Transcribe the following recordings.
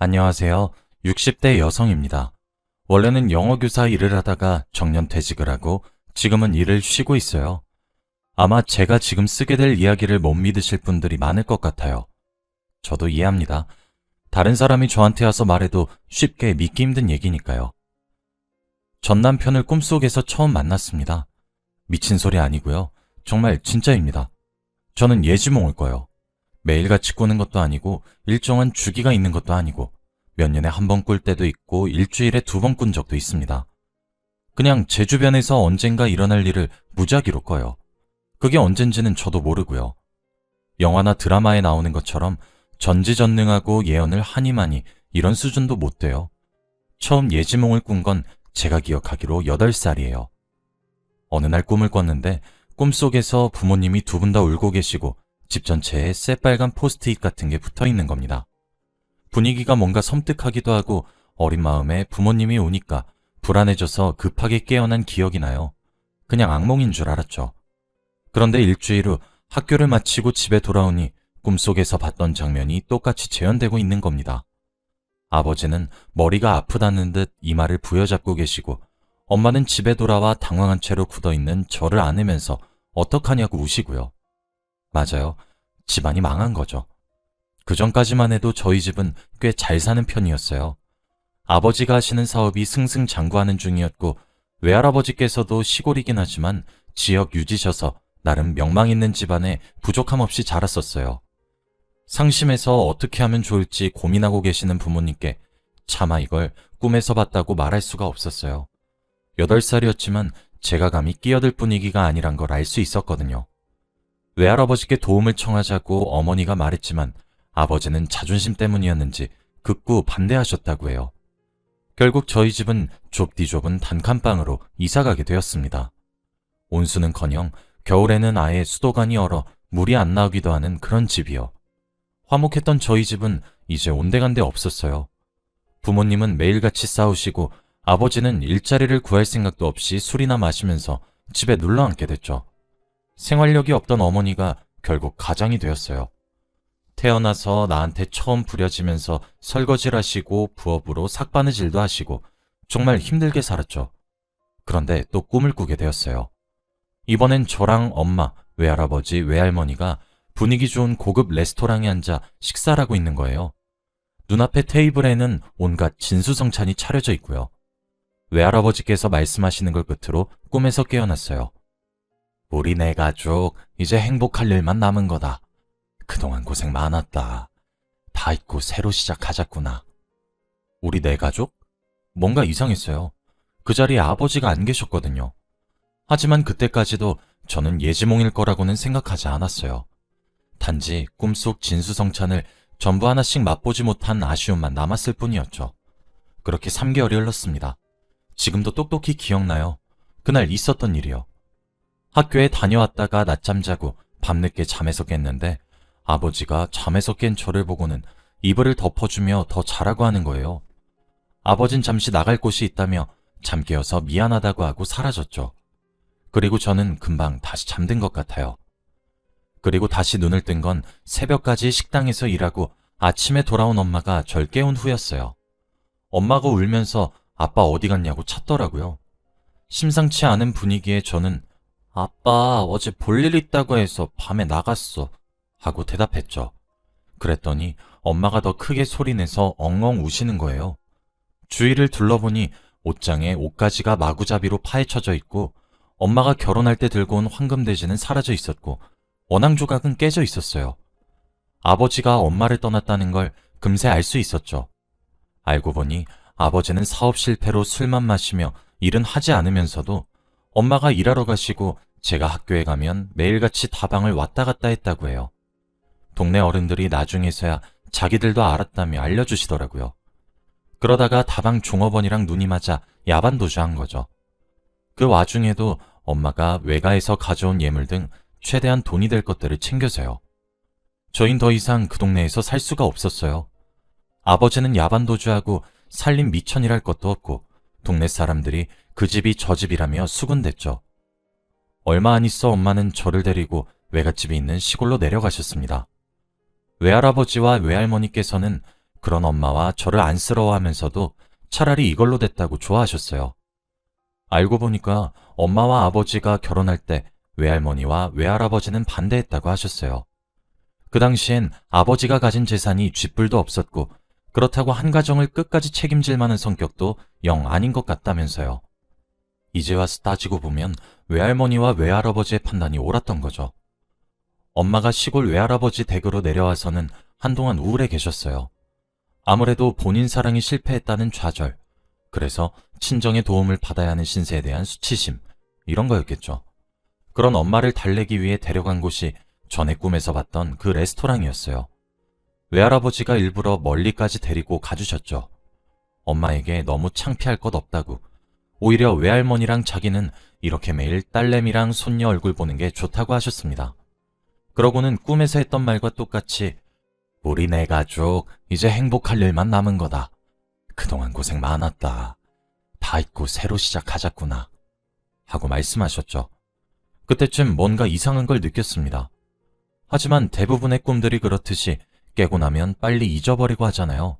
안녕하세요. 60대 여성입니다. 원래는 영어교사 일을 하다가 정년 퇴직을 하고 지금은 일을 쉬고 있어요. 아마 제가 지금 쓰게 될 이야기를 못 믿으실 분들이 많을 것 같아요. 저도 이해합니다. 다른 사람이 저한테 와서 말해도 쉽게 믿기 힘든 얘기니까요. 전 남편을 꿈속에서 처음 만났습니다. 미친 소리 아니고요. 정말 진짜입니다. 저는 예지몽을 꿔요. 매일같이 꾸는 것도 아니고 일정한 주기가 있는 것도 아니고 몇 년에 한 번 꿀 때도 있고 일주일에 두 번 꾼 적도 있습니다. 그냥 제 주변에서 언젠가 일어날 일을 무작위로 꿔요. 그게 언젠지는 저도 모르고요. 영화나 드라마에 나오는 것처럼 전지전능하고 예언을 하니마니 이런 수준도 못 돼요. 처음 예지몽을 꾼 건 제가 기억하기로 8살이에요. 어느 날 꿈을 꿨는데 꿈속에서 부모님이 두 분 다 울고 계시고 집 전체에 새빨간 포스트잇 같은 게 붙어 있는 겁니다. 분위기가 뭔가 섬뜩하기도 하고 어린 마음에 부모님이 오니까 불안해져서 급하게 깨어난 기억이 나요. 그냥 악몽인 줄 알았죠. 그런데 일주일 후 학교를 마치고 집에 돌아오니 꿈속에서 봤던 장면이 똑같이 재현되고 있는 겁니다. 아버지는 머리가 아프다는 듯 이마를 부여잡고 계시고 엄마는 집에 돌아와 당황한 채로 굳어있는 저를 안으면서 어떡하냐고 우시고요. 맞아요. 집안이 망한 거죠. 그 전까지만 해도 저희 집은 꽤 잘 사는 편이었어요. 아버지가 하시는 사업이 승승장구하는 중이었고 외할아버지께서도 시골이긴 하지만 지역 유지셔서 나름 명망 있는 집안에 부족함 없이 자랐었어요. 상심해서 어떻게 하면 좋을지 고민하고 계시는 부모님께 차마 이걸 꿈에서 봤다고 말할 수가 없었어요. 8살이었지만 제가 감히 끼어들 분위기가 아니란 걸 알 수 있었거든요. 외할아버지께 도움을 청하자고 어머니가 말했지만 아버지는 자존심 때문이었는지 극구 반대하셨다고 해요. 결국 저희 집은 좁디 좁은 단칸방으로 이사가게 되었습니다. 온수는커녕 겨울에는 아예 수도관이 얼어 물이 안 나오기도 하는 그런 집이요. 화목했던 저희 집은 이제 온데간데 없었어요. 부모님은 매일같이 싸우시고 아버지는 일자리를 구할 생각도 없이 술이나 마시면서 집에 눌러 앉게 됐죠. 생활력이 없던 어머니가 결국 가장이 되었어요. 태어나서 나한테 처음 부려지면서 설거지를 하시고 부업으로 삭바느질도 하시고 정말 힘들게 살았죠. 그런데 또 꿈을 꾸게 되었어요. 이번엔 저랑 엄마, 외할아버지, 외할머니가 분위기 좋은 고급 레스토랑에 앉아 식사를 하고 있는 거예요. 눈앞에 테이블에는 온갖 진수성찬이 차려져 있고요. 외할아버지께서 말씀하시는 걸 끝으로 꿈에서 깨어났어요. 우리 네 가족 이제 행복할 일만 남은 거다. 그동안 고생 많았다. 다 잊고 새로 시작하자꾸나. 우리 네 가족? 뭔가 이상했어요. 그 자리에 아버지가 안 계셨거든요. 하지만 그때까지도 저는 예지몽일 거라고는 생각하지 않았어요. 단지 꿈속 진수성찬을 전부 하나씩 맛보지 못한 아쉬움만 남았을 뿐이었죠. 그렇게 3개월이 흘렀습니다. 지금도 똑똑히 기억나요. 그날 있었던 일이요. 학교에 다녀왔다가 낮잠 자고 밤늦게 잠에서 깼는데 아버지가 잠에서 깬 저를 보고는 이불을 덮어주며 더 자라고 하는 거예요. 아버진 잠시 나갈 곳이 있다며 잠 깨어서 미안하다고 하고 사라졌죠. 그리고 저는 금방 다시 잠든 것 같아요. 그리고 다시 눈을 뜬 건 새벽까지 식당에서 일하고 아침에 돌아온 엄마가 절 깨운 후였어요. 엄마가 울면서 아빠 어디 갔냐고 찾더라고요. 심상치 않은 분위기에 저는 아빠 어제 볼일 있다고 해서 밤에 나갔어 하고 대답했죠. 그랬더니 엄마가 더 크게 소리내서 엉엉 우시는 거예요. 주위를 둘러보니 옷장에 옷가지가 마구잡이로 파헤쳐져 있고 엄마가 결혼할 때 들고 온 황금돼지는 사라져 있었고 원앙 조각은 깨져 있었어요. 아버지가 엄마를 떠났다는 걸 금세 알 수 있었죠. 알고 보니 아버지는 사업 실패로 술만 마시며 일은 하지 않으면서도 엄마가 일하러 가시고 제가 학교에 가면 매일같이 다방을 왔다 갔다 했다고 해요. 동네 어른들이 나중에서야 자기들도 알았다며 알려주시더라고요. 그러다가 다방 종업원이랑 눈이 맞아 야반도주한 거죠. 그 와중에도 엄마가 외가에서 가져온 예물 등 최대한 돈이 될 것들을 챙겨서요. 저흰 더 이상 그 동네에서 살 수가 없었어요. 아버지는 야반도주하고 살림 미천이랄 것도 없고 동네 사람들이 그 집이 저 집이라며 수군댔죠. 얼마 안 있어 엄마는 저를 데리고 외갓집이 있는 시골로 내려가셨습니다. 외할아버지와 외할머니께서는 그런 엄마와 저를 안쓰러워하면서도 차라리 이걸로 됐다고 좋아하셨어요. 알고 보니까 엄마와 아버지가 결혼할 때 외할머니와 외할아버지는 반대했다고 하셨어요. 그 당시엔 아버지가 가진 재산이 쥐뿔도 없었고 그렇다고 한 가정을 끝까지 책임질 만한 성격도 영 아닌 것 같다면서요. 이제 와서 따지고 보면 외할머니와 외할아버지의 판단이 옳았던 거죠. 엄마가 시골 외할아버지 댁으로 내려와서는 한동안 우울해 계셨어요. 아무래도 본인 사랑이 실패했다는 좌절, 그래서 친정의 도움을 받아야 하는 신세에 대한 수치심, 이런 거였겠죠. 그런 엄마를 달래기 위해 데려간 곳이 전에 꿈에서 봤던 그 레스토랑이었어요. 외할아버지가 일부러 멀리까지 데리고 가주셨죠. 엄마에게 너무 창피할 것 없다고. 오히려 외할머니랑 자기는 이렇게 매일 딸내미랑 손녀 얼굴 보는 게 좋다고 하셨습니다. 그러고는 꿈에서 했던 말과 똑같이 우리 네 가족 이제 행복할 일만 남은 거다. 그동안 고생 많았다. 다 잊고 새로 시작하자꾸나. 하고 말씀하셨죠. 그때쯤 뭔가 이상한 걸 느꼈습니다. 하지만 대부분의 꿈들이 그렇듯이 깨고 나면 빨리 잊어버리고 하잖아요.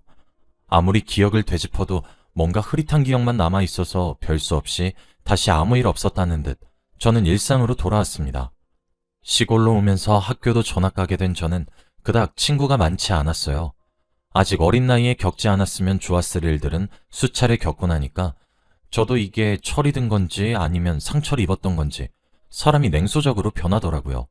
아무리 기억을 되짚어도 뭔가 흐릿한 기억만 남아 있어서 별 수 없이 다시 아무 일 없었다는 듯 저는 일상으로 돌아왔습니다. 시골로 오면서 학교도 전학 가게 된 저는 그닥 친구가 많지 않았어요. 아직 어린 나이에 겪지 않았으면 좋았을 일들은 수차례 겪고 나니까 저도 이게 철이 든 건지 아니면 상처를 입었던 건지 사람이 냉소적으로 변하더라고요.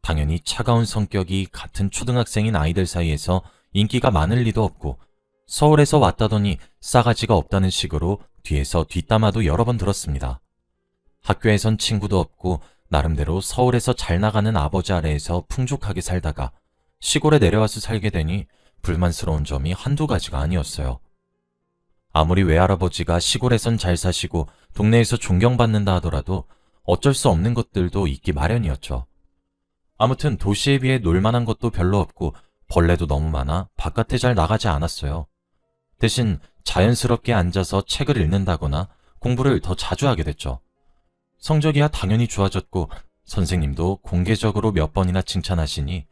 당연히 차가운 성격이 같은 초등학생인 아이들 사이에서 인기가 많을 리도 없고 서울에서 왔다더니 싸가지가 없다는 식으로 뒤에서 뒷담화도 여러 번 들었습니다. 학교에선 친구도 없고 나름대로 서울에서 잘 나가는 아버지 아래에서 풍족하게 살다가 시골에 내려와서 살게 되니 불만스러운 점이 한두 가지가 아니었어요. 아무리 외할아버지가 시골에선 잘 사시고 동네에서 존경받는다 하더라도 어쩔 수 없는 것들도 있기 마련이었죠. 아무튼 도시에 비해 놀만한 것도 별로 없고 벌레도 너무 많아 바깥에 잘 나가지 않았어요. 대신 자연스럽게 앉아서 책을 읽는다거나 공부를 더 자주 하게 됐죠. 성적이야 당연히 좋아졌고 선생님도 공개적으로 몇 번이나 칭찬하시니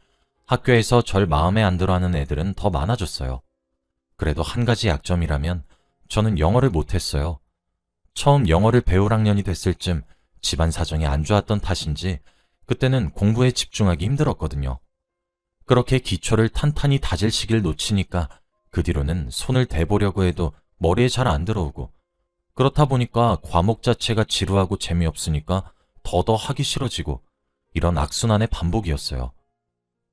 학교에서 절 마음에 안 들어 하는 애들은 더 많아졌어요. 그래도 한 가지 약점이라면 저는 영어를 못했어요. 처음 영어를 배울 학년이 됐을 쯤 집안 사정이 안 좋았던 탓인지 그때는 공부에 집중하기 힘들었거든요. 그렇게 기초를 탄탄히 다질 시기를 놓치니까 그 뒤로는 손을 대보려고 해도 머리에 잘 안 들어오고 그렇다 보니까 과목 자체가 지루하고 재미없으니까 더더 하기 싫어지고 이런 악순환의 반복이었어요.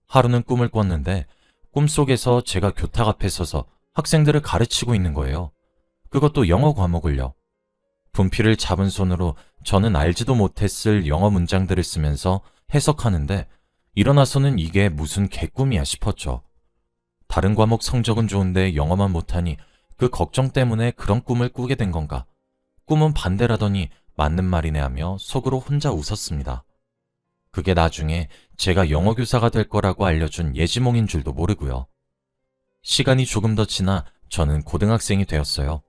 하루는 꿈을 꿨는데 꿈속에서 제가 교탁 앞에 서서 학생들을 가르치고 있는 거예요. 그것도 영어 과목을요. 분필을 잡은 손으로 저는 알지도 못했을 영어 문장들을 쓰면서 해석하는데 일어나서는 이게 무슨 개꿈이야 싶었죠. 다른 과목 성적은 좋은데 영어만 못하니 그 걱정 때문에 그런 꿈을 꾸게 된 건가. 꿈은 반대라더니 맞는 말이네 하며 속으로 혼자 웃었습니다. 그게 나중에 제가 영어 교사가 될 거라고 알려준 예지몽인 줄도 모르고요. 시간이 조금 더 지나 저는 고등학생이 되었어요.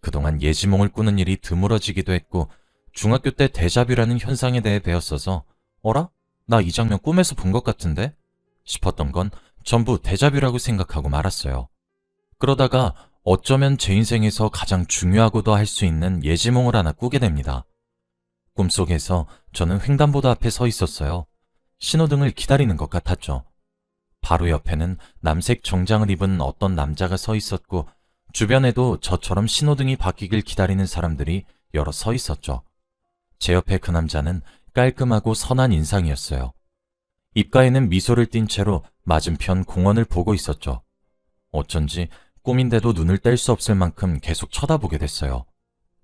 그동안 예지몽을 꾸는 일이 드물어지기도 했고 중학교 때 대자뷰라는 현상에 대해 배웠어서 어라? 나 이 장면 꿈에서 본 것 같은데? 싶었던 건 전부 대자뷰라고 생각하고 말았어요. 그러다가 어쩌면 제 인생에서 가장 중요하고도 할 수 있는 예지몽을 하나 꾸게 됩니다. 꿈속에서 저는 횡단보도 앞에 서 있었어요. 신호등을 기다리는 것 같았죠. 바로 옆에는 남색 정장을 입은 어떤 남자가 서 있었고 주변에도 저처럼 신호등이 바뀌길 기다리는 사람들이 여러 서 있었죠. 제 옆에 그 남자는 깔끔하고 선한 인상이었어요. 입가에는 미소를 띤 채로 맞은편 공원을 보고 있었죠. 어쩐지 꿈인데도 눈을 뗄 수 없을 만큼 계속 쳐다보게 됐어요.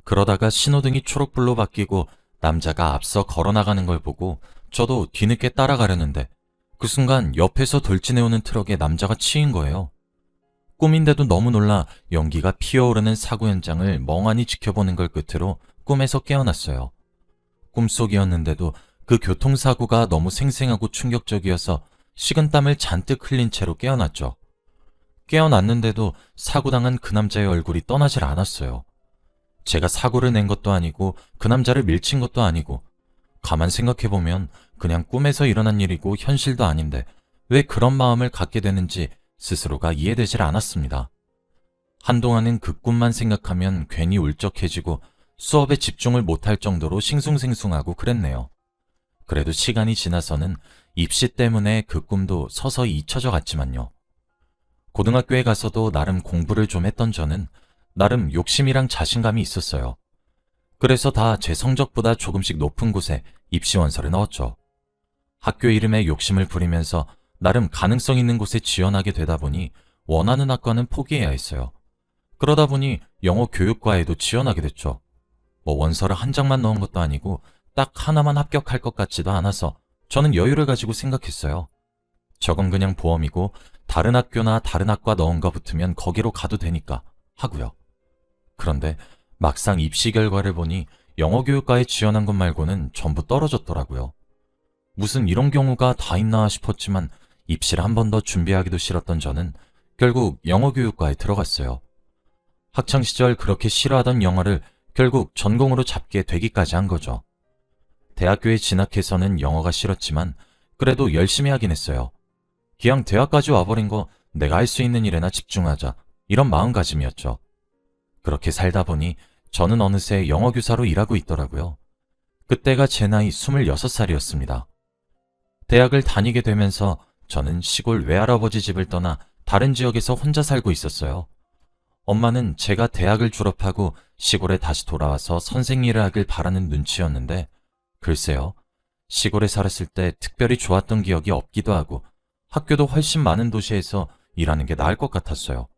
그러다가 신호등이 초록불로 바뀌고 남자가 앞서 걸어나가는 걸 보고 저도 뒤늦게 따라가려는데 그 순간 옆에서 돌진해오는 트럭에 남자가 치인 거예요. 꿈인데도 너무 놀라 연기가 피어오르는 사고 현장을 멍하니 지켜보는 걸 끝으로 꿈에서 깨어났어요. 꿈속이었는데도 그 교통사고가 너무 생생하고 충격적이어서 식은땀을 잔뜩 흘린 채로 깨어났죠. 깨어났는데도 사고당한 그 남자의 얼굴이 떠나질 않았어요. 제가 사고를 낸 것도 아니고 그 남자를 밀친 것도 아니고 가만 생각해보면 그냥 꿈에서 일어난 일이고 현실도 아닌데 왜 그런 마음을 갖게 되는지 스스로가 이해되질 않았습니다. 한동안은 그 꿈만 생각하면 괜히 울적해지고 수업에 집중을 못할 정도로 싱숭생숭하고 그랬네요. 그래도 시간이 지나서는 입시 때문에 그 꿈도 서서히 잊혀져 갔지만요. 고등학교에 가서도 나름 공부를 좀 했던 저는 나름 욕심이랑 자신감이 있었어요. 그래서 다 제 성적보다 조금씩 높은 곳에 입시원서를 넣었죠. 학교 이름에 욕심을 부리면서 나름 가능성 있는 곳에 지원하게 되다 보니 원하는 학과는 포기해야 했어요. 그러다 보니 영어 교육과에도 지원하게 됐죠. 뭐 원서를 한 장만 넣은 것도 아니고 딱 하나만 합격할 것 같지도 않아서 저는 여유를 가지고 생각했어요. 저건 그냥 보험이고 다른 학교나 다른 학과 넣은 거 붙으면 거기로 가도 되니까 하고요. 그런데 막상 입시 결과를 보니 영어 교육과에 지원한 것 말고는 전부 떨어졌더라고요. 무슨 이런 경우가 다 있나 싶었지만 입시를 한 번 더 준비하기도 싫었던 저는 결국 영어 교육과에 들어갔어요. 학창 시절 그렇게 싫어하던 영어를 결국 전공으로 잡게 되기까지 한 거죠. 대학교에 진학해서는 영어가 싫었지만 그래도 열심히 하긴 했어요. 기왕 대학까지 와버린 거 내가 할 수 있는 일에나 집중하자 이런 마음가짐이었죠. 그렇게 살다 보니 저는 어느새 영어 교사로 일하고 있더라고요. 그때가 제 나이 26살이었습니다. 대학을 다니게 되면서 저는 시골 외할아버지 집을 떠나 다른 지역에서 혼자 살고 있었어요. 엄마는 제가 대학을 졸업하고 시골에 다시 돌아와서 선생 일을 하길 바라는 눈치였는데, 글쎄요. 시골에 살았을 때 특별히 좋았던 기억이 없기도 하고, 학교도 훨씬 많은 도시에서 일하는 게 나을 것 같았어요.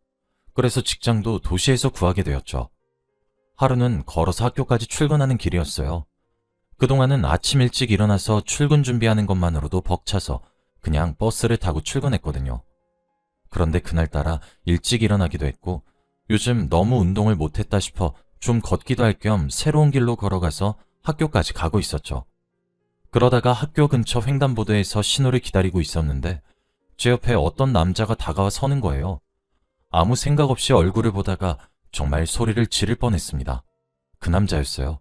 그래서 직장도 도시에서 구하게 되었죠. 하루는 걸어서 학교까지 출근하는 길이었어요. 그동안은 아침 일찍 일어나서 출근 준비하는 것만으로도 벅차서 그냥 버스를 타고 출근했거든요. 그런데 그날따라 일찍 일어나기도 했고 요즘 너무 운동을 못했다 싶어 좀 걷기도 할 겸 새로운 길로 걸어가서 학교까지 가고 있었죠. 그러다가 학교 근처 횡단보도에서 신호를 기다리고 있었는데 제 옆에 어떤 남자가 다가와 서는 거예요. 아무 생각 없이 얼굴을 보다가 정말 소리를 지를 뻔했습니다. 그 남자였어요.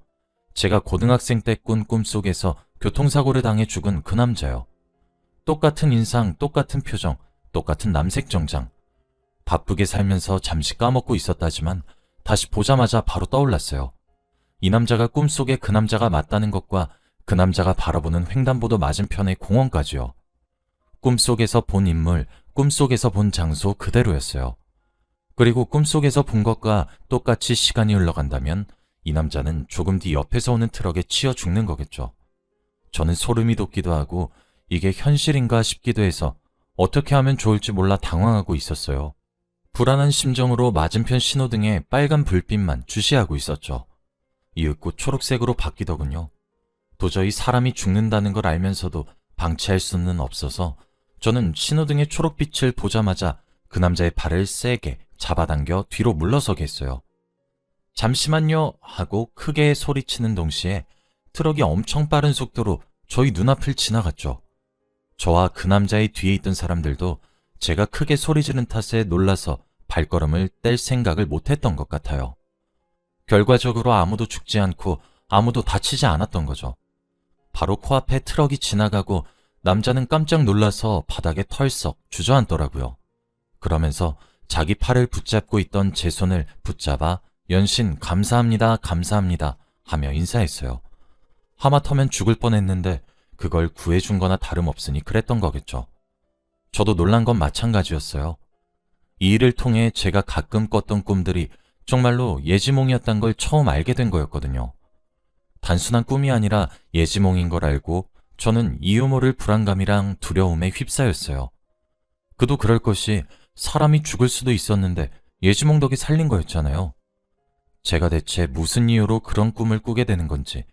제가 고등학생 때 꾼 꿈속에서 교통사고를 당해 죽은 그 남자요. 똑같은 인상, 똑같은 표정, 똑같은 남색 정장. 바쁘게 살면서 잠시 까먹고 있었다지만 다시 보자마자 바로 떠올랐어요. 이 남자가 꿈속에 그 남자가 맞다는 것과 그 남자가 바라보는 횡단보도 맞은편의 공원까지요. 꿈속에서 본 인물, 꿈속에서 본 장소 그대로였어요. 그리고 꿈속에서 본 것과 똑같이 시간이 흘러간다면 이 남자는 조금 뒤 옆에서 오는 트럭에 치여 죽는 거겠죠. 저는 소름이 돋기도 하고 이게 현실인가 싶기도 해서 어떻게 하면 좋을지 몰라 당황하고 있었어요. 불안한 심정으로 맞은편 신호등에 빨간 불빛만 주시하고 있었죠. 이윽고 초록색으로 바뀌더군요. 도저히 사람이 죽는다는 걸 알면서도 방치할 수는 없어서 저는 신호등의 초록빛을 보자마자 그 남자의 발을 세게 잡아당겨 뒤로 물러서게 했어요. 잠시만요 하고 크게 소리치는 동시에 트럭이 엄청 빠른 속도로 저희 눈앞을 지나갔죠. 저와 그 남자의 뒤에 있던 사람들도 제가 크게 소리 지른 탓에 놀라서 발걸음을 뗄 생각을 못했던 것 같아요. 결과적으로 아무도 죽지 않고 아무도 다치지 않았던 거죠. 바로 코앞에 트럭이 지나가고 남자는 깜짝 놀라서 바닥에 털썩 주저앉더라고요. 그러면서 자기 팔을 붙잡고 있던 제 손을 붙잡아 연신 감사합니다, 감사합니다 하며 인사했어요. 하마터면 죽을 뻔했는데 그걸 구해준 거나 다름없으니 그랬던 거겠죠. 저도 놀란 건 마찬가지였어요. 이 일을 통해 제가 가끔 꿨던 꿈들이 정말로 예지몽이었단 걸 처음 알게 된 거였거든요. 단순한 꿈이 아니라 예지몽인 걸 알고 저는 이유 모를 불안감이랑 두려움에 휩싸였어요. 그도 그럴 것이 사람이 죽을 수도 있었는데 예지몽 덕에 살린 거였잖아요. 제가 대체 무슨 이유로 그런 꿈을 꾸게 되는 건지,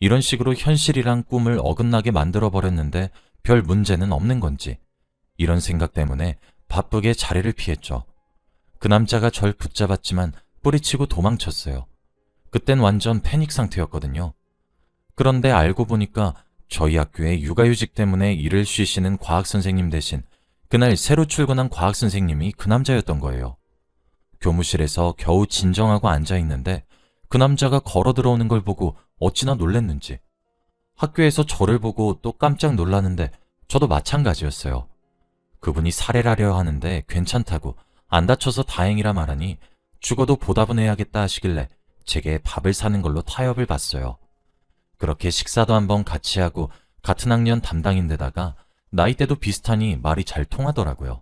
이런 식으로 현실이랑 꿈을 어긋나게 만들어 버렸는데 별 문제는 없는 건지, 이런 생각 때문에 바쁘게 자리를 피했죠. 그 남자가 절 붙잡았지만 뿌리치고 도망쳤어요. 그땐 완전 패닉 상태였거든요. 그런데 알고 보니까 저희 학교에 육아휴직 때문에 일을 쉬시는 과학 선생님 대신 그날 새로 출근한 과학 선생님이 그 남자였던 거예요. 교무실에서 겨우 진정하고 앉아 있는데 그 남자가 걸어 들어오는 걸 보고 어찌나 놀랬는지. 학교에서 저를 보고 또 깜짝 놀라는데 저도 마찬가지였어요. 그분이 살해를 하려 하는데 괜찮다고 안 다쳐서 다행이라 말하니 죽어도 보답은 해야겠다 하시길래 제게 밥을 사는 걸로 타협을 봤어요. 그렇게 식사도 한번 같이 하고 같은 학년 담당인데다가 나이대도 비슷하니 말이 잘 통하더라고요.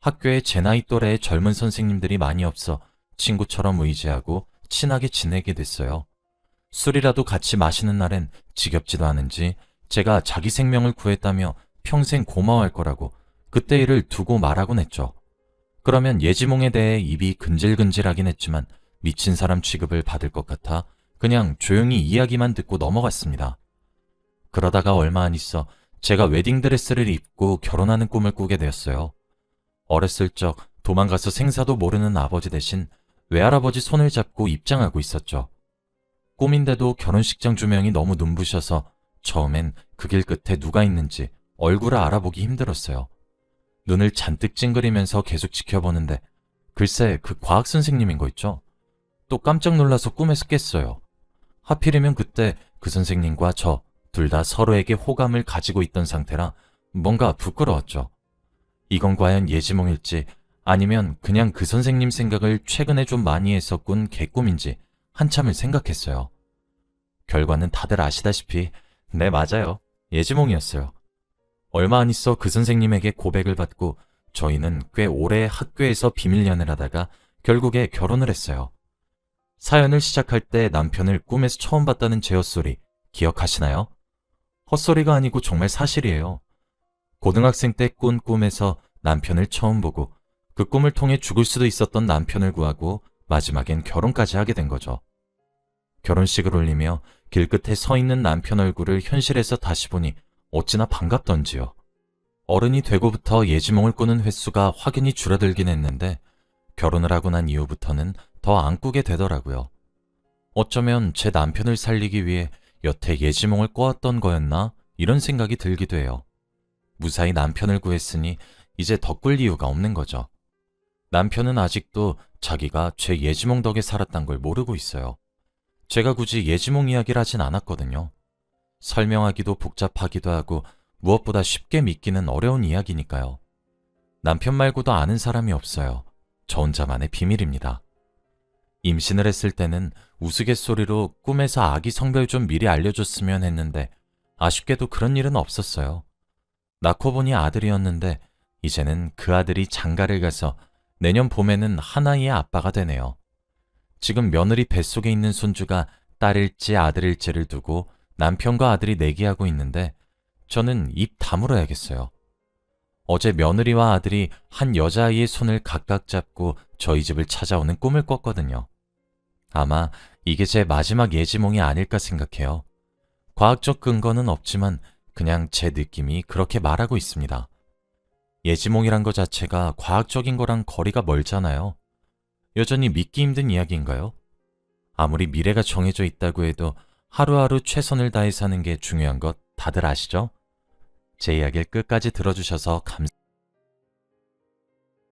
학교에 제 나이 또래의 젊은 선생님들이 많이 없어 친구처럼 의지하고 친하게 지내게 됐어요. 술이라도 같이 마시는 날엔 지겹지도 않은지 제가 자기 생명을 구했다며 평생 고마워할 거라고 그때 일을 두고 말하곤 했죠. 그러면 예지몽에 대해 입이 근질근질하긴 했지만 미친 사람 취급을 받을 것 같아 그냥 조용히 이야기만 듣고 넘어갔습니다. 그러다가 얼마 안 있어 제가 웨딩드레스를 입고 결혼하는 꿈을 꾸게 되었어요. 어렸을 적 도망가서 생사도 모르는 아버지 대신 외할아버지 손을 잡고 입장하고 있었죠. 꿈인데도 결혼식장 조명이 너무 눈부셔서 처음엔 그 길 끝에 누가 있는지 얼굴을 알아보기 힘들었어요. 눈을 잔뜩 찡그리면서 계속 지켜보는데 글쎄 그 과학 선생님인 거 있죠? 또 깜짝 놀라서 꿈에서 깼어요. 하필이면 그때 그 선생님과 저 둘 다 서로에게 호감을 가지고 있던 상태라 뭔가 부끄러웠죠. 이건 과연 예지몽일지 아니면 그냥 그 선생님 생각을 최근에 좀 많이 해서 꾼 개꿈인지 한참을 생각했어요. 결과는 다들 아시다시피 네 맞아요. 예지몽이었어요. 얼마 안 있어 그 선생님에게 고백을 받고 저희는 꽤 오래 학교에서 비밀 연애를 하다가 결국에 결혼을 했어요. 사연을 시작할 때 남편을 꿈에서 처음 봤다는 제 헛소리 기억하시나요? 헛소리가 아니고 정말 사실이에요. 고등학생 때 꾼 꿈에서 남편을 처음 보고 그 꿈을 통해 죽을 수도 있었던 남편을 구하고 마지막엔 결혼까지 하게 된 거죠. 결혼식을 올리며 길끝에 서 있는 남편 얼굴을 현실에서 다시 보니 어찌나 반갑던지요. 어른이 되고부터 예지몽을 꾸는 횟수가 확연히 줄어들긴 했는데 결혼을 하고 난 이후부터는 더 안 꾸게 되더라고요. 어쩌면 제 남편을 살리기 위해 여태 예지몽을 꿔왔던 거였나 이런 생각이 들기도 해요. 무사히 남편을 구했으니 이제 더 꿀 이유가 없는 거죠. 남편은 아직도 자기가 제 예지몽 덕에 살았단 걸 모르고 있어요. 제가 굳이 예지몽 이야기를 하진 않았거든요. 설명하기도 복잡하기도 하고 무엇보다 쉽게 믿기는 어려운 이야기니까요. 남편 말고도 아는 사람이 없어요. 저 혼자만의 비밀입니다. 임신을 했을 때는 우스갯소리로 꿈에서 아기 성별 좀 미리 알려줬으면 했는데 아쉽게도 그런 일은 없었어요. 낳고 보니 아들이었는데 이제는 그 아들이 장가를 가서 내년 봄에는 하나이의 아빠가 되네요. 지금 며느리 뱃속에 있는 손주가 딸일지 아들일지를 두고 남편과 아들이 내기하고 있는데 저는 입 다물어야겠어요. 어제 며느리와 아들이 한 여자아이의 손을 각각 잡고 저희 집을 찾아오는 꿈을 꿨거든요. 아마 이게 제 마지막 예지몽이 아닐까 생각해요. 과학적 근거는 없지만 그냥 제 느낌이 그렇게 말하고 있습니다. 예지몽이란 것 자체가 과학적인 거랑 거리가 멀잖아요. 여전히 믿기 힘든 이야기인가요? 아무리 미래가 정해져 있다고 해도 하루하루 최선을 다해 사는 게 중요한 것 다들 아시죠? 제 이야기를 끝까지 들어주셔서 감사합니다.